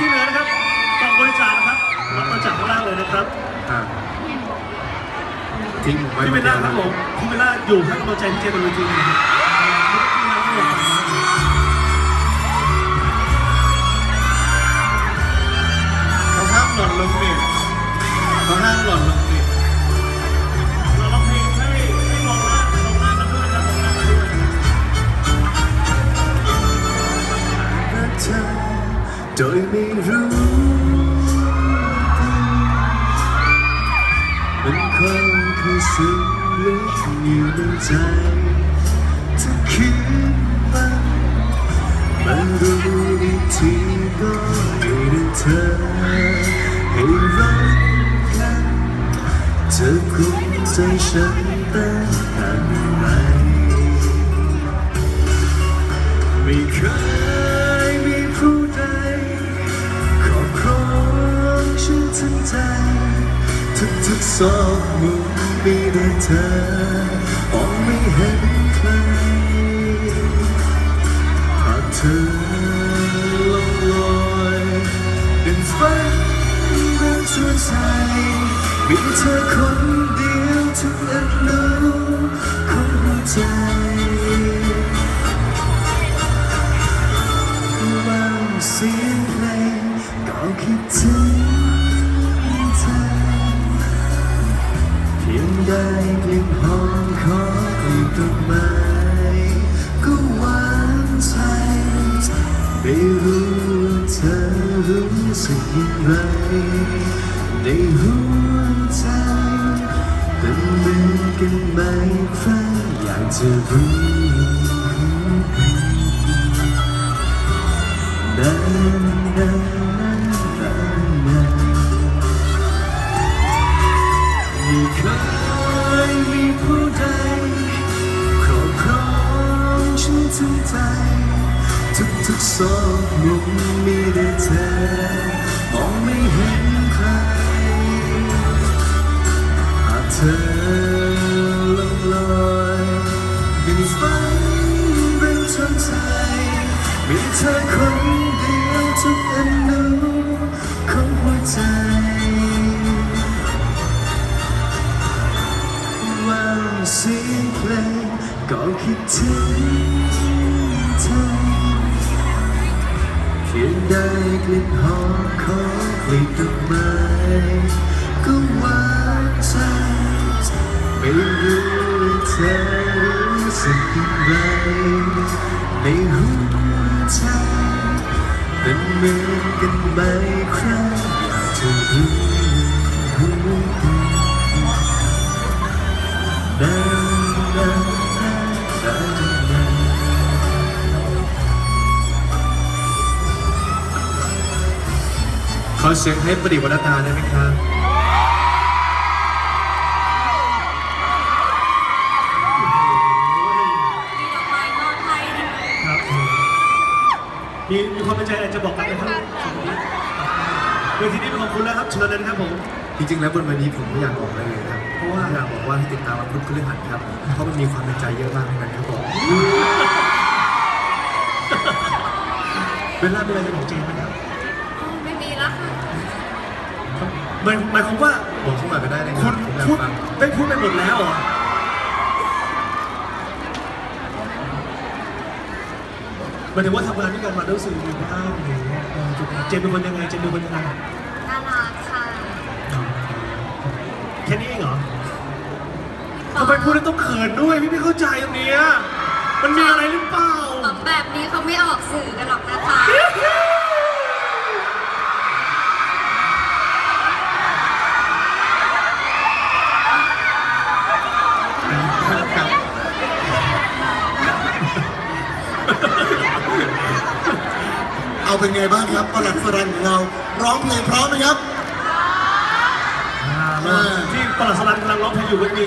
ที่เหลือนะครับกล่องบริจาคนะครับรับบริจาคข้างล่างเลยนะครับอะทิ้งผมไว้พี่เบลล่าครับผมพี่เบลล่าอยู่ให้กำลังใจพี่เจบนเวทีนะครับเขาห้ามหล่อนลงเนี่ยเขาห้ามหล่อนลง โดยไม่รู้มันคงเคยซึ้งลึกอยู่ในใจถ้าคิดบ้างมารู้อีกทีก็อยู่ในเธอให้รักกันเธอคงใจฉันตั้งแต่เมื่อไหรไม่เคย ทุกๆซอกมุมมีแต่เธอมองไม่เห็นใครหากเธอลงลอยเป็นฝันเรื่องชวนใจมีเธอคนเดียวทุกอนุของหัวใจว่าเสียงเพลงก็คิดถึง ได้กลิ่นหอมของกลีบดอกไม้ก็หวานใจไม่รู้ว่าเธอรู้สึกอย่างไรในหัวใจเป็นเหมือนกันไหมใครอยากจะรู้ ทุกๆซอกมุมมีแต่เธอมองไม่เห็นใครหากเธอลงลอยเป็นฝันเป็นชนใจมีเธอคนเดียวทุกอนุของหัวใจว่าเสียงเพลงก็คิดถึงเธอ เพียงได้กลิ่นหอมของกลิ่นดอกไม้ก็หวานใจไม่รู้ว่าเธอรู้สึกยังไง อเสียงให้ประดิษฐ์วรรณตาได้ไหมครับมีดอกไม้มอบให้นะคะครับมีมีความเป็นใจอะไรจะบอกกันไหมครับสองคนนี้เวทีนี้เป็นของคุณแล้วครับเชิญเลยนะครับผม จริงๆแล้วบนวันนี้ผมไม่อยากบอกอะไรเลยครับ เพราะว่าอยากบอกว่าให้ติดตามวันพุธพฤหัสครับ เพราะมันมีความเป็นใจเยอะมากในนั้นครับผมเวลาเป็นอะไรจะบอกเจนไหมครับ หมายหมายความว่าบอกเข้ามาก็ได้นะคคุรับณผมอยากพูดฟังได้พูดไปหมดแล้วเหรอหมายถึงว่าทำงานด้วยกันมารู้สึกยังไงบ้างหรือว่าเออจุดนี้เจนเป็นคนยังไงเจนเป็นคนยังไงน่ารักค่ะแค่นี้เองเหรอทำไมพูดแล้วต้องเขินด้วยพี่ไม่เข้าใจตรงเนี้ยมันมีอะไรหรือเปล่า เอาเป็นไงบ้างครับประหลัดสรันของเรา ร้องเพลงพร้อมไหมครับ อ่าที่ประหลัดสลันกำลังร้องเพลงอยู่บนเวที